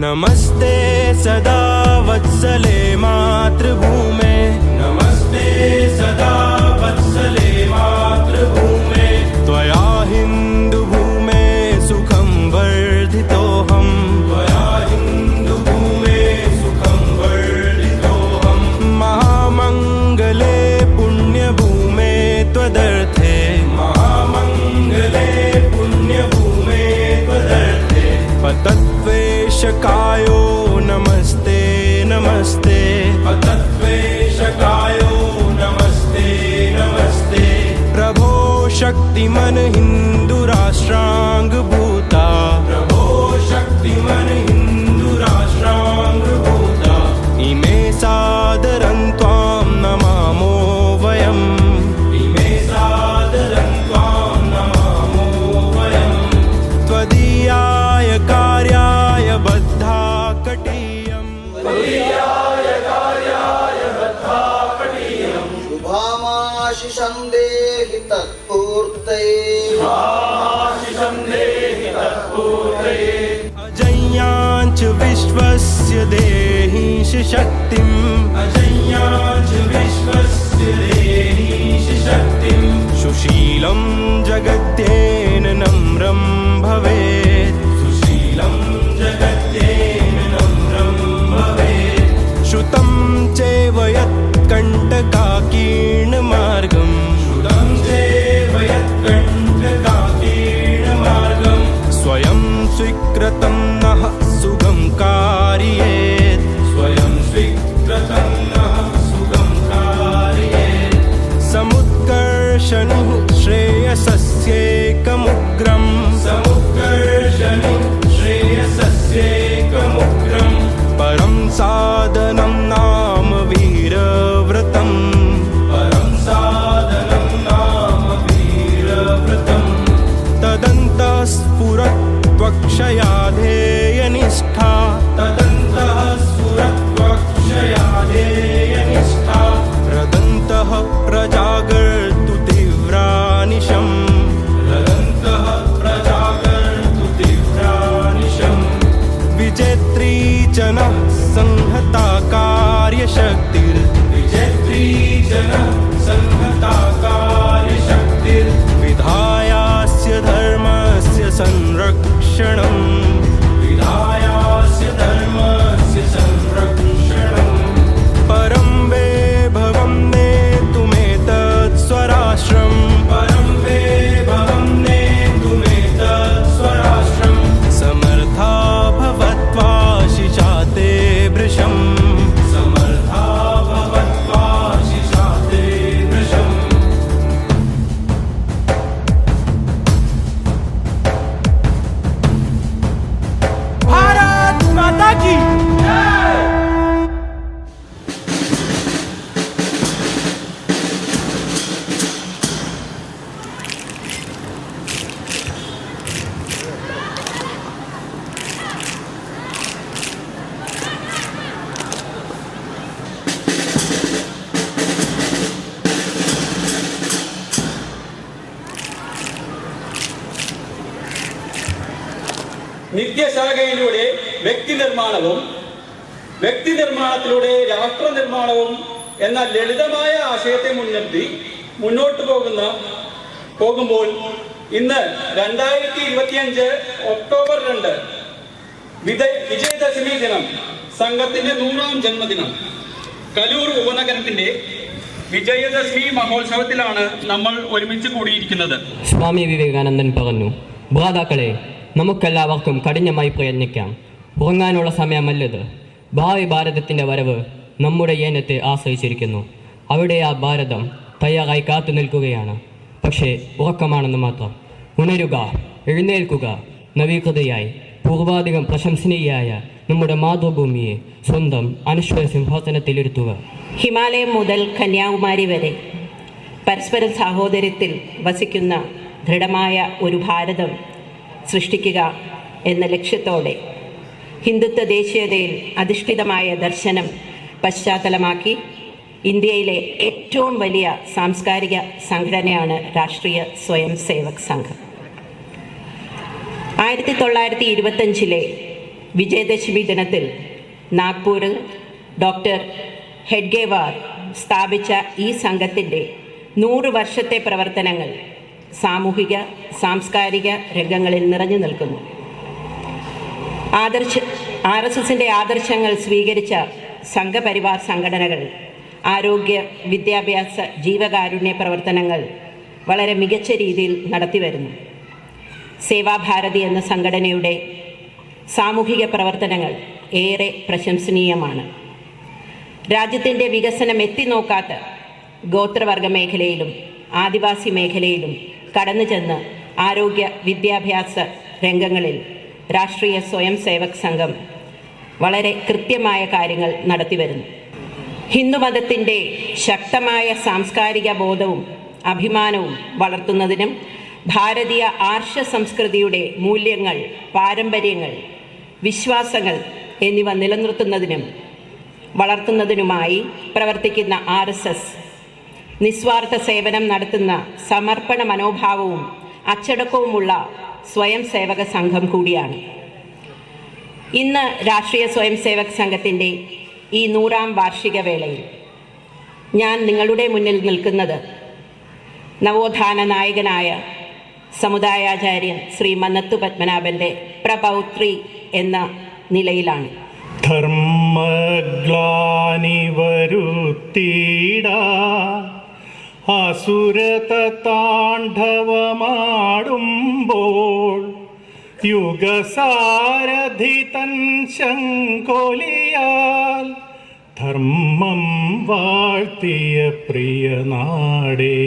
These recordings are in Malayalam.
नमस्ते सदा वत्सले मातृभूमे। नमस्ते सदा वत्सले मातृभूमे। त्वया हिन्दुभूमे शक्तिमन हिन्दुराष्ट्राङ्गभूता प्रभो शक्तिमन हिन्दुराष्ट्राङ्गभूता इमे सादरं त्वां नमामो वयम्। इमे सादरं त्वां नमामो वयम्। त्वदीयाय कार्याय बद्धा कटीयम् विश्वस्य देहीश शक्तिम् अजय्याञ्च विश्वस्य देहीश शक्तिम् सुशीलं जगत्येन नः सुगं कारयेत्। स्वयं स्वीकृतं नः सुगं कारयेत्। समुत्कर्षणुः श्रेयसस्येकमुग्रम्। समुत्कर्षणुः श्रेयसस्येकमुग्रम्। परं साधनं നിത്യശാഖയിലൂടെ വ്യക്തി നിർമ്മാണവും വ്യക്തി നിർമ്മാണത്തിലൂടെ രാഷ്ട്ര നിർമ്മാണവും എന്ന ലളിതമായ ആശയത്തെ മുൻനിർത്തി മുന്നോട്ട് പോകുന്ന പോകുമ്പോൾ ഇന്ന് രണ്ടായിരത്തി ഇരുപത്തിയഞ്ച് ഒക്ടോബർ രണ്ട് വിജയ വിജയദശമി ദിനം സംഘത്തിന്റെ നൂറാം ജന്മദിനം. കലൂർ ഉപനഗരത്തിന്റെ വിജയദശമി മഹോത്സവത്തിലാണ് നമ്മൾ ഒരുമിച്ച് കൂടിയിരിക്കുന്നത്. സ്വാമി വിവേകാനന്ദൻ പറഞ്ഞു ഭ്രാതാക്കളെ നമുക്കെല്ലാവർക്കും കഠിനമായി പ്രയത്നിക്കാം. ഉറങ്ങാനുള്ള സമയമല്ലത്. ഭാവി ഭാരതത്തിന്റെ വരവ് നമ്മുടെ ഏനത്തെ ആശ്രയിച്ചിരിക്കുന്നു. അവിടെ ആ ഭാരതം തയ്യാറായി കാത്തു നിൽക്കുകയാണ്. പക്ഷേ ഉറക്കമാണെന്ന് മാത്രം. ഉണരുക എഴുന്നേൽക്കുക നവീകൃതയായി പൂർവാധികം പ്രശംസനീയായ നമ്മുടെ മാതൃഭൂമിയെ സ്വന്തം അനശ്വര സിംഹാസനത്തിലിരുത്തുക. ഹിമാലയം മുതൽ കന്യാകുമാരി വരെ പരസ്പര സാഹോദര്യത്തിൽ വസിക്കുന്ന ദൃഢമായ ഒരു ഭാരതം സൃഷ്ടിക്കുക എന്ന ലക്ഷ്യത്തോടെ ഹിന്ദുത്വ ദേശീയതയിൽ അധിഷ്ഠിതമായ ദർശനം പശ്ചാത്തലമാക്കി ഇന്ത്യയിലെ ഏറ്റവും വലിയ സാംസ്കാരിക സംഘടനയാണ് രാഷ്ട്രീയ സ്വയം സേവക് സംഘം. ആയിരത്തി തൊള്ളായിരത്തി ഇരുപത്തഞ്ചിലെ വിജയദശമി ദിനത്തിൽ നാഗ്പൂരിൽ ഡോക്ടർ ഹെഡ്ഗേവാർ സ്ഥാപിച്ച ഈ സംഘത്തിന്റെ നൂറ് വർഷത്തെ പ്രവർത്തനങ്ങൾ സാമൂഹിക സാംസ്കാരിക രംഗങ്ങളിൽ നിറഞ്ഞു നിൽക്കുന്നു. ആദർശ ആർ എസ് എസിന്റെ ആദർശങ്ങൾ സ്വീകരിച്ച സംഘപരിവാർ സംഘടനകൾ ആരോഗ്യ വിദ്യാഭ്യാസ ജീവകാരുണ്യ പ്രവർത്തനങ്ങൾ വളരെ മികച്ച രീതിയിൽ നടത്തിവരുന്നു സേവാഭാരതി എന്ന സംഘടനയുടെ സാമൂഹിക പ്രവർത്തനങ്ങൾ ഏറെ പ്രശംസനീയമാണ്. രാജ്യത്തിന്റെ വികസനം എത്തിനോക്കാത്ത ഗോത്രവർഗ മേഖലയിലും ആദിവാസി മേഖലയിലും കടന്നു ചെന്ന് ആരോഗ്യ വിദ്യാഭ്യാസ രംഗങ്ങളിൽ രാഷ്ട്രീയ സ്വയം സേവക് സംഘം വളരെ കൃത്യമായ കാര്യങ്ങൾ നടത്തിവരുന്നു. ഹിന്ദുമതത്തിന്റെ ശക്തമായ സാംസ്കാരിക ബോധവും അഭിമാനവും വളർത്തുന്നതിനും ഭാരതീയ ആർഷ സംസ്കൃതിയുടെ മൂല്യങ്ങൾ പാരമ്പര്യങ്ങൾ വിശ്വാസങ്ങൾ എന്നിവ നിലനിർത്തുന്നതിനും വളർത്തുന്നതിനുമായി പ്രവർത്തിക്കുന്ന ആർ എസ് എസ് നിസ്വാർത്ഥ സേവനം നടത്തുന്ന സമർപ്പണ മനോഭാവവും അച്ചടക്കവുമുള്ള സ്വയം സേവക സംഘം കൂടിയാണ്. ഇന്ന് രാഷ്ട്രീയ സ്വയം സേവക് സംഘത്തിന്റെ ഈ നൂറാം വാർഷിക വേളയിൽ ഞാൻ നിങ്ങളുടെ മുന്നിൽ നിൽക്കുന്നത് നവോത്ഥാന നായകനായ സമുദായാചാര്യൻ ശ്രീ മന്നത്തു പത്മനാഭന്റെ പ്രപൗത്രി എന്ന നിലയിലാണ്. ധർമ്മഗ്ലാനിവരുത്തിട അസുരത താണ്ഡവമാടുമ്പോൾ യുഗസാരഥി തൻ ശങ്കൊലിയാൽ ധർമ്മം വാഴ്ത്തിയ പ്രിയനാടേ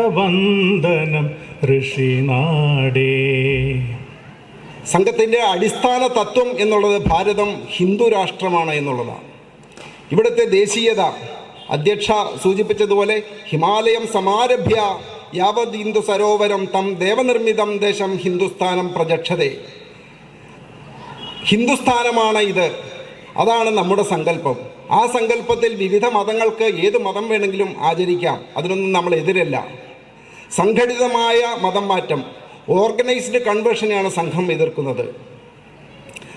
ശതശതവന്ദനം ഋഷിനാടേ സംഘത്തിന്റെ അടിസ്ഥാന തത്വം എന്നുള്ളത് ഭാരതം ഹിന്ദു രാഷ്ട്രമാണ് എന്നുള്ളതാണ്. ഇവിടുത്തെ ദേശീയത അധ്യക്ഷ സൂചിപ്പിച്ചതുപോലെ ഹിമാലയം സമാരഭ്യ യാവത് ഹിന്ദു സരോവരം തം ദേവനിർമ്മിതം ദേശം ഹിന്ദുസ്ഥാനം പ്രജക്ഷതേ. ഹിന്ദുസ്ഥാനമാണ് ഇത്. അതാണ് നമ്മുടെ സങ്കല്പം. ആ സങ്കല്പത്തിൽ വിവിധ മതങ്ങൾക്ക് ഏത് മതം വേണമെങ്കിലും ആചരിക്കാം. അതിനൊന്നും നമ്മൾ എതിരല്ല. സംഘടിതമായ മതം മാറ്റം. ഓർഗനൈസ്ഡ് കൺവേർഷനെയാണ് സംഘം എതിർക്കുന്നത്.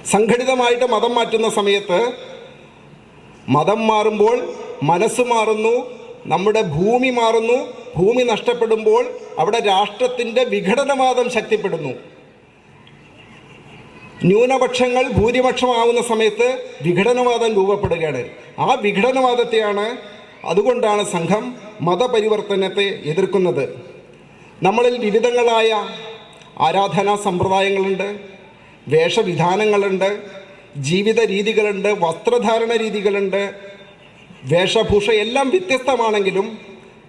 സംഘടിതമായിട്ട് മതം മാറ്റുന്ന സമയത്ത് മതം മാറുമ്പോൾ മനസ്സ് മാറുന്നു നമ്മുടെ ഭൂമി മാറുന്നു ഭൂമി നഷ്ടപ്പെടുമ്പോൾ അവിടെ രാഷ്ട്രത്തിന്റെ വിഘടനവാദം ശക്തിപ്പെടുന്നു. ന്യൂനപക്ഷങ്ങൾ ഭൂരിപക്ഷമാവുന്ന സമയത്ത് വിഘടനവാദം രൂപപ്പെടുകയാണ്. ആ വിഘടനവാദത്തെയാണ് അതുകൊണ്ടാണ് സംഘം മതപരിവർത്തനത്തെ എതിർക്കുന്നത്. നമ്മളിൽ വിവിധങ്ങളായ ആരാധനാ സമ്പ്രദായങ്ങളുണ്ട് വേഷവിധാനങ്ങളുണ്ട് ജീവിത രീതികളുണ്ട് വസ്ത്രധാരണ രീതികളുണ്ട് വേഷഭൂഷ എല്ലാം വ്യത്യസ്തമാണെങ്കിലും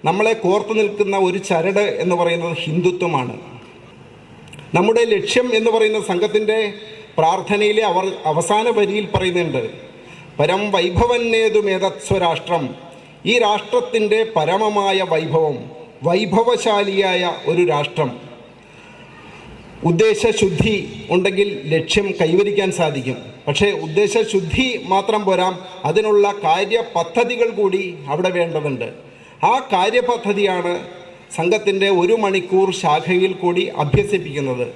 നമ്മളെ കോർത്തു നിൽക്കുന്ന ഒരു ചരട് എന്ന് പറയുന്നത് ഹിന്ദുത്വമാണ്. നമ്മുടെ ലക്ഷ്യം എന്ന് പറയുന്ന സംഘത്തിന്റെ പ്രാർത്ഥനയിലെ അവർ അവസാന വരിയിൽ പറയുന്നുണ്ട് പരം വൈഭവന്നേതുമേതത്സ്വരാഷ്ട്രം ഈ രാഷ്ട്രത്തിന്റെ പരമമായ വൈഭവം വൈഭവശാലിയായ ഒരു രാഷ്ട്രം. ഉദ്ദേശശുദ്ധി ഉണ്ടെങ്കിൽ ലക്ഷ്യം കൈവരിക്കാൻ സാധിക്കും. പക്ഷേ ഉദ്ദേശശുദ്ധി മാത്രം പോരാം. അതിനുള്ള കാര്യപദ്ധതികൾ കൂടി അവിടെ വേണ്ടതുണ്ട്. ആ കാര്യപദ്ധതിയാണ് സംഘത്തിന്റെ ഒരു മണിക്കൂർ ശാഖയിൽ കൂടി അഭ്യസിപ്പിക്കുന്നത്.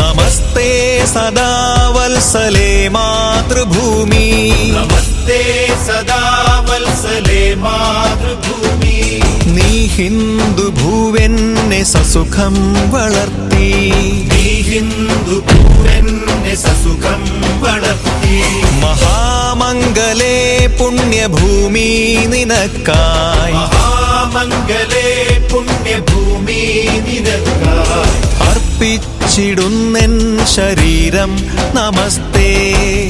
നമസ്തേ സദാ വൽസലേ മാതൃഭൂമി. നമസ്തേ സദാ മാതൃഭൂമി. നീ ഹിന്ദു ഭൂവെന്നെ സസുഖം വളർത്തി. ഹിന്ദു പൂരന്നെ സസുഖം വളർത്തി. മഹാമംഗലേ പുണ്യഭൂമി നിനക്കായി. മഹാമംഗലേ പുണ്യഭൂമി നിനക്കായി. അർപ്പിച്ചിടുന്നെൻ ശരീരം നമസ്തേ.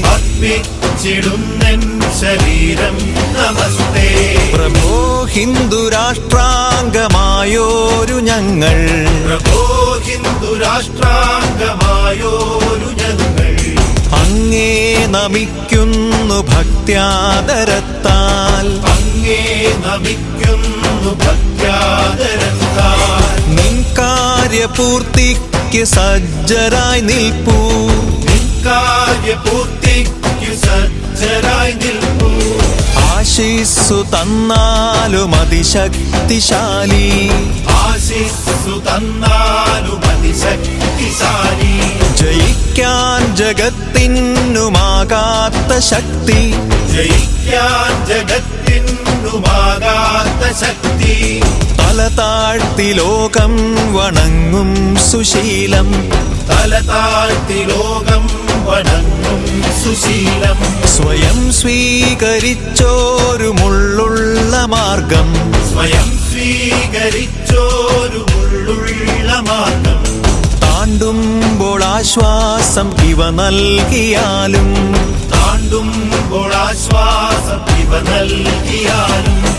അർപ്പിച്ചിടുന്നെൻ ശരീരം നമസ്തേ. പ്രഭോ ഹിന്ദു രാഷ്ട്രാംഗമായോരു ഞങ്ങൾ. പ്രഭോ ഹിന്ദു രാഷ്ട്രാംഗമായോരു ഞങ്ങൾ. അങ്ങേ നമിക്കുന്നു ഭക്ത്യാദരത്താൽ. അങ്ങേ നമിക്കുന്നു ഭക്ത്യാദരത്താൽ. നിൻ കാര്യപൂർത്തിക്ക് സജ്ജരായി നിൽപ്പൂ. നിൻകാര്യപൂർത്തിക്ക് സജ്ജരായി നിൽപ്പൂ. ആശിസ്സു തന്നാലും അതിശക്തിശാലി. ആശിസ്സു തന്നാലും അതിശക്തിശാലി. ജയിക്കാൻ ജഗത്തിനുമാകാത്ത ശക്തി. ജയിക്കാൻ ജഗത്തിനുമാകാത്ത ശക്തി. തല താഴ്ത്തി ലോകം വണങ്ങും സുശീലം. തല താഴ്ത്തി ലോകം വണങ്ങും സുശീലം. സ്വയം സ്വീകരിച്ചോരു മുള്ളുള്ള മാർഗം. സ്വയം സ്വീകരിച്ചോരു ഉള്ളുള്ള മാർഗം. താണ്ടുമ്പോൾ ആശ്വാസം ഇവ നൽകിയാലും താണ്ടുമ്പോൾ ആശ്വാസം ഇവ നൽകിയാലും